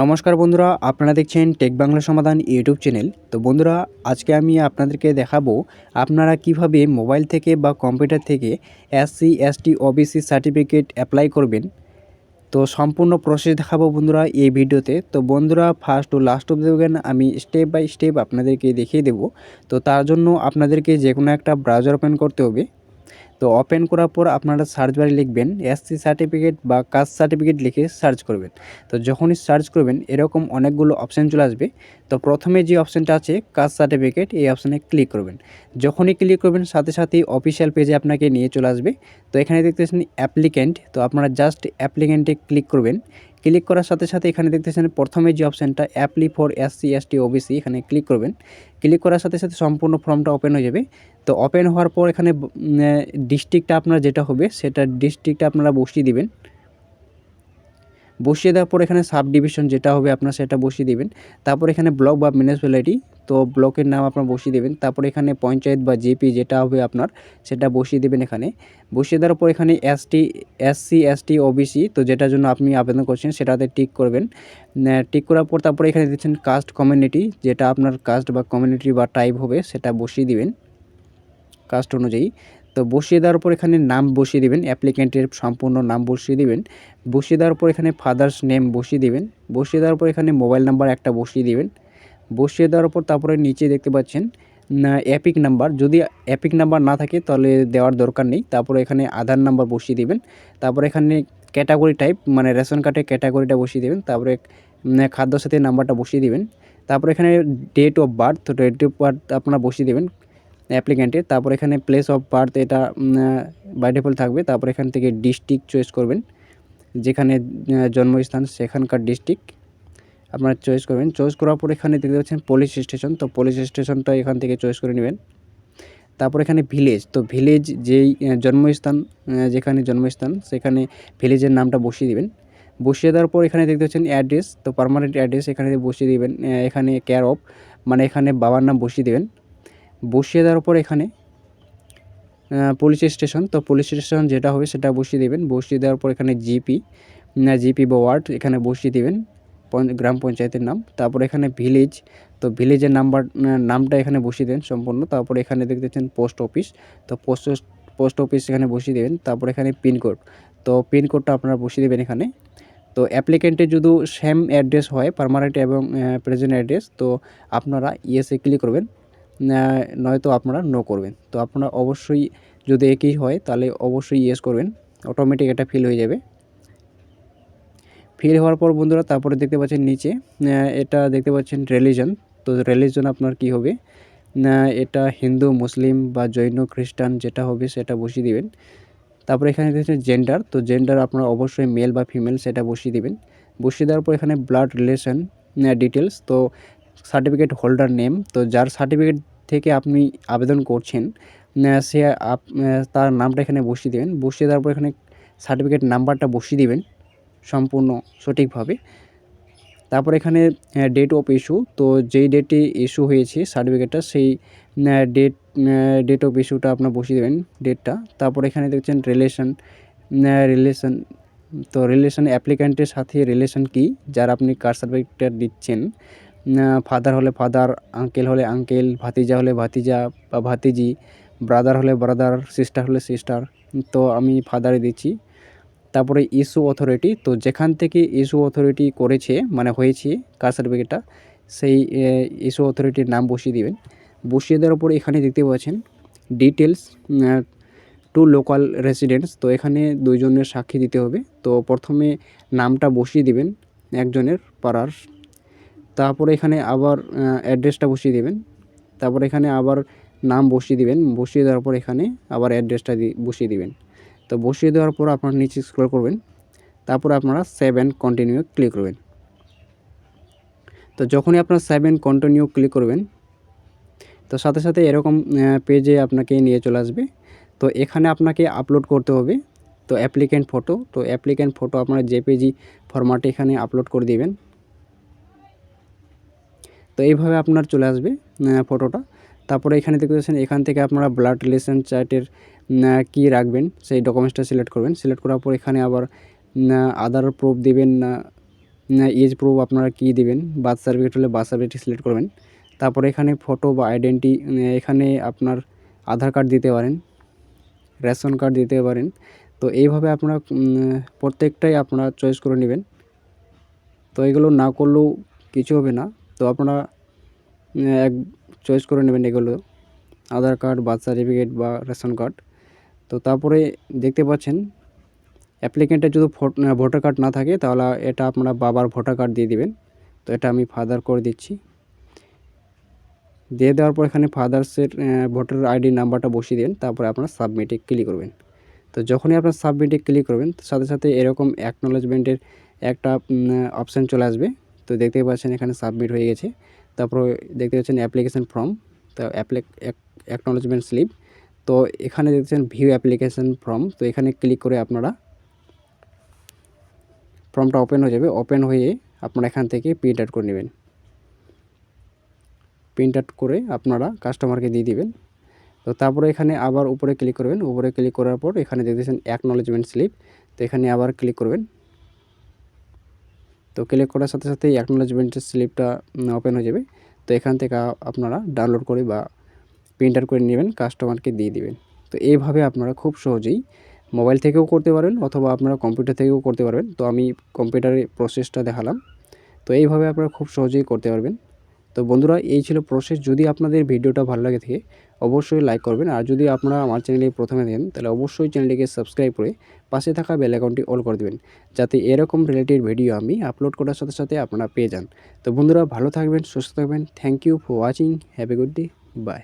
নমস্কার বন্ধুরা, আপনারা দেখছেন টেক বাংলা সমাধান ইউটিউব চ্যানেল। তো বন্ধুরা, আজকে আমি আপনাদেরকে দেখাবো আপনারা কীভাবে মোবাইল থেকে বা কম্পিউটার থেকে SC ST OBC certificate apply করবেন। তো সম্পূর্ণ প্রসেস দেখাবো বন্ধুরা এই ভিডিওতে। তো বন্ধুরা ফার্স্ট ও লাস্ট অব দেখবেন, আমি স্টেপ বাই স্টেপ আপনাদেরকে দেখিয়ে দেবো। তো তার জন্য আপনাদেরকে যে কোনো একটা ব্রাউজার ওপেন করতে হবে। তো ওপেন করার পর আপনারা সার্চ বারে লিখবেন এসসি সার্টিফিকেট বা কাস্ট সার্টিফিকেট লিখে সার্চ করবেন। তো যখনই সার্চ করবেন, এরকম অনেকগুলো অপশান চলে আসবে। তো প্রথমে যে অপশানটা আছে কাস্ট সার্টিফিকেট এই অপশানে ক্লিক করবেন। যখনই ক্লিক করবেন, সাথে সাথেই অফিসিয়াল পেজে আপনাকে নিয়ে চলে আসবে। তো এখানে দেখতেছেন অ্যাপ্লিক্যান্ট তো আপনারা জাস্ট অ্যাপ্লিক্যান্টে ক্লিক করবেন। ক্লিক করার সাথে সাথে এখানে দেখতেছেন প্রথমে যে অপশানটা apply for SC ST OBC এখানে ক্লিক করবেন। ক্লিক করার সাথে সাথে সম্পূর্ণ ফর্মটা ওপেন হয়ে যাবে। তো ওপেন হওয়ার পর এখানে ডিস্ট্রিক্টটা আপনার যেটা হবে, সেটা ডিস্ট্রিক্টটা আপনারা বসিয়ে দিবেন। বসিয়ে দেওয়ার পর এখানে সাব ডিভিশন যেটা হবে আপনার সেটা বসিয়ে দেবেন। তারপর এখানে ব্লক বা মিউনিসিপ্যালিটি তো ব্লকের নাম আপনার বসিয়ে দেবেন। তারপর এখানে পঞ্চায়েত বা জিপি যেটা হবে আপনার, সেটা বসিয়ে দেবেন এখানে। বসিয়ে দেওয়ার পর এখানে এসটি এসসি এসটি ওবিসি তো যেটার জন্য আপনি আবেদন করছেন সেটাতে টিক করবেন। টিক করার পর তারপরে এখানে দিচ্ছেন কাস্ট কমিউনিটি যেটা আপনার কাস্ট বা কমিউনিটি বা টাইপ হবে সেটা বসিয়ে দিবেন। কাস্ট অনুযায়ী। তো বসিয়ে দেওয়ার পর এখানে নাম বসিয়ে দিবেন অ্যাপ্লিক্যান্টের সম্পূর্ণ নাম বসিয়ে দিবেন। বসিয়ে দেওয়ার পর এখানে ফাদার্স নেম বসিয়ে দিবেন। বসিয়ে দেওয়ার পর এখানে মোবাইল নাম্বার একটা বসিয়ে দিবেন। বসিয়ে দেওয়ার পর তারপরে নিচে দেখতে পাচ্ছেন অ্যাপিক নাম্বার। যদি অ্যাপিক নাম্বার না থাকে তাহলে দেওয়ার দরকার নেই। তারপরে এখানে আধার নাম্বার বসিয়ে দিবেন। তারপরে এখানে ক্যাটাগরি টাইপ মানে রেশন কার্ডের ক্যাটাগরিটা বসিয়ে দেবেন। তারপরে খাদ্য সাথে নাম্বারটা বসিয়ে দিবেন। তারপরে এখানে date of birth date of birth আপনারা বসিয়ে দেবেন। অ্যাপ্লিক্যান্টের তারপর এখানে প্লেস অফ বার্থ এটা বাই থাকবে। তারপর এখান থেকে ডিস্ট্রিক্ট চয়েস করবেন। যেখানে জন্মস্থান, সেখানকার ডিস্ট্রিক্ট আপনারা চয়েস করবেন। চয়েস করার পর এখানে দেখতে পাচ্ছেন পুলিশ স্টেশন তো পুলিশ স্টেশনটা এখান থেকে চয়েস করে নেবেন। তারপর এখানে ভিলেজ তো ভিলেজ যেই জন্মস্থান যেখানে জন্মস্থান, সেখানে ভিলেজের নামটা বসিয়ে দেবেন। বসিয়ে দেওয়ার পর এখানে দেখতে পাচ্ছেন অ্যাড্রেস তো পারমানেন্ট অ্যাড্রেস এখানে বসিয়ে দেবেন এখানে কেয়ার অফ মানে এখানে বাবার নাম বসিয়ে দেবেন। বসিয়ে দেওয়ার পর এখানে পুলিশ স্টেশন তো পুলিশ স্টেশন যেটা হবে সেটা বসিয়ে দেবেন। বসিয়ে দেওয়ার পর এখানে জিপি জিপি বা ওয়ার্ড এখানে বসিয়ে দেবেন গ্রাম পঞ্চায়েতের নাম। তারপর এখানে ভিলেজ তো ভিলেজের নাম্বার নামটা এখানে বসিয়ে দেবেন সম্পূর্ণ। তারপর এখানে দেখতেছেন পোস্ট অফিস তো পোস্ট পোস্ট অফিস এখানে বসিয়ে দেবেন। তারপর এখানে পিনকোড তো পিনকোডটা আপনারা বসিয়ে দেবেন এখানে। তো অ্যাপ্লিকেন্টের যদি সেম অ্যাড্রেস হয় পারমানেন্ট এবং প্রেজেন্ট অ্যাড্রেস তো আপনারা ইয়েসে ক্লিক করবেন। নয়তো আপনারা নো করবেন। তো আপনারা অবশ্যই যদি একই হয়, তাহলে অবশ্যই ইয়েস করবেন। অটোমেটিক এটা ফিল হয়ে যাবে। ফিল হওয়ার পর বন্ধুরা, তারপরে দেখতে পাচ্ছেন নিচে এটা দেখতে পাচ্ছেন রিলিজন তো রিলিজন আপনার কি হবে? না, এটা হিন্দু, মুসলিম বা জৈন, খ্রিস্টান যেটা হবে সেটা বসিয়ে দিবেন। তারপরে এখানে দেখছেন জেন্ডার তো জেন্ডার আপনারা অবশ্যই মেল বা ফিমেল সেটা বসিয়ে দিবেন। বসিয়ে দেওয়ার পর এখানে ব্লাড রিলেশন ডিটেলস তো সার্টিফিকেট হোল্ডার নেম তো যার সার্টিফিকেট থেকে আপনি আবেদন করছেন সে আপ তার নামটা এখানে বসিয়ে দেবেন। বসিয়ে দেওয়ার পর এখানে সার্টিফিকেট নাম্বারটা বসিয়ে দেবেন সম্পূর্ণ সঠিকভাবে। তারপর এখানে ডেট অফ ইস্যু তো যেই ডেটে ইস্যু হয়েছে সার্টিফিকেটটা সেই ডেট ডেট অফ ইস্যুটা আপনার বসিয়ে দেবেন ডেটটা তারপর এখানে দেখছেন রিলেশন রিলেশন তো রিলেশন অ্যাপ্লিক্যান্টের সাথে রিলেশন কি, যার আপনি কার সার্টিফিকেটটা দিচ্ছেন। ফাদার হলে ফাদার আঙ্কেল হলে আঙ্কেল ভাতিজা হলে ভাতিজা বা ভাতিজি ব্রাদার হলে ব্রাদার সিস্টার হলে সিস্টার তো আমি ফাদারে দিচ্ছি। তারপরে ইস্যু অথরিটি তো যেখান থেকে ইস্যু অথরিটি করেছে মানে হয়েছে, কার সার্টিফিকেটটা সেই ইস্যু অথরিটির নাম বসিয়ে দিবেন। বসিয়ে দেওয়ার পর এখানে দেখতে পাচ্ছেন ডিটেলস টু লোকাল রেসিডেন্টস তো এখানে দুইজনের সাক্ষী দিতে হবে। তো প্রথমে নামটা বসিয়ে দিবেন, একজনের পাড়ার তারপরে এখানে আবার অ্যাড্রেসটা বসিয়ে দেবেন। তারপর এখানে আবার নাম বসিয়ে দিবেন। বসিয়ে দেওয়ার পর এখানে আবার অ্যাড্রেসটা বসিয়ে দিবেন। তো বসিয়ে দেওয়ার পর আপনারা নিচে স্ক্রল করবেন। তারপরে আপনারা সেভ অ্যান্ড কন্টিনিউ ক্লিক করবেন। তো যখনই আপনার অ্যান্ড কন্টিনিউ ক্লিক করবেন, তো সাথে সাথে এরকম পেজে আপনাকে নিয়ে চলে আসবে। তো এখানে আপনাকে আপলোড করতে হবে। তো অ্যাপ্লিক্যান্ট ফটো তো অ্যাপ্লিক্যান্ট ফটো আপনারা জেপিজি ফরম্যাটে এখানে আপলোড করে দিবেন তো এইভাবে আপনার চলে আসবে ফটোটা তারপরে এখানে দেখতে পাচ্ছেন, এখান থেকে আপনারা ব্লাড রিলেশন চার্টের কি রাখবেন, সেই ডকুমেন্টসটা সিলেক্ট করবেন। সিলেক্ট করার পর এখানে আবার আদার প্রুফ দেবেন না এজ প্রুফ আপনারা কী দেবেন বার্থ সার্টিফিকেট হলে বার্থ সার্টিফিকেট সিলেক্ট করবেন। তারপরে এখানে ফটো বা আইডেন্টি এখানে আপনার আধার কার্ড দিতে পারেন রেশন কার্ড দিতে পারেন। তো এইভাবে আপনারা প্রত্যেকটাই আপনারা চয়েস করে নেবেন। তো এগুলো না করলেও কিছু হবে না। তো আপনারা এক চয়েস করে নেবেন এগুলো, আধার কার্ড, বার্থ সার্টিফিকেট বা রেশন কার্ড। তো তারপরে দেখতে পাচ্ছেন অ্যাপ্লিকেন্টের যদি ভোটার কার্ড না থাকে, তাহলে এটা আপনারা বাবার ভোটার কার্ড দিয়ে দিবেন। তো এটা আমি ফাদার করে দিচ্ছি। দিয়ে দেওয়ার পর এখানে ফাদার্সের ভোটার আইডি নাম্বারটা বসিয়ে দেবেন, তারপরে আপনারা সাবমিটে ক্লিক করবেন। তো যখনই আপনার সাবমিটে ক্লিক করবেন সাথে সাথে এরকম অ্যাকনোলেজমেন্টের একটা অপশান চলে আসবে। তো দেখতে পাচ্ছেন এখানে সাবমিট হয়ে গেছে। তারপর দেখতে পাচ্ছেন অ্যাপ্লিকেশন ফর্ম তো অ্যাপ্লিক অ্যাকনোলেজমেন্ট স্লিপ তো এখানে দেখছেন ভিউ অ্যাপ্লিকেশন ফর্ম তো এখানে ক্লিক করে আপনারা ফর্মটা ওপেন হয়ে যাবে। ওপেন হয়ে আপনারা এখান থেকে প্রিন্ট আউট করে নেবেন। প্রিন্ট আউট করে আপনারা কাস্টমারকে দিয়ে দিবেন। তো তারপরে এখানে আবার উপরে ক্লিক করবেন। উপরে ক্লিক করার পর এখানে দেখতেছেন অ্যাকনোলেজমেন্ট স্লিপ তো এখানে আবার ক্লিক করবেন। তো ক্লিক করার সাথে সাথে অ্যাকনোলেজমেন্টের স্লিপটা ওপেন হয়ে যাবে। তো এখান থেকে আপনারা ডাউনলোড করে বা প্রিন্ট আউট করে নেবেন কাস্টমারকে দিয়ে দিবেন। তো এইভাবে আপনারা খুব সহজেই মোবাইল থেকেও করতে পারবেন অথবা আপনারা কম্পিউটার থেকেও করতে পারবেন। তো আমি কম্পিউটারে প্রসেসটা দেখালাম। তো এইভাবে আপনারা খুব সহজেই করতে পারবেন। তো বন্ধুরা, এই ছিল প্রসেস যদি আপনাদের ভিডিওটা ভালো লাগে থাকে অবশ্যই লাইক করবেন। আর যদি আপনারা আমার চ্যানেলে প্রথমে দেন তাহলে অবশ্যই চ্যানেলটিকে সাবস্ক্রাইব করে পাশে থাকা বেল অ্যাকাউন্টটি অল করে দেবেন, যাতে এরকম রিলেটেড ভিডিও আমি আপলোড করার সাথে সাথে আপনারা পেয়ে যান। তো বন্ধুরা, ভালো থাকবেন, সুস্থ থাকবেন। Thank you for watching have a good day bye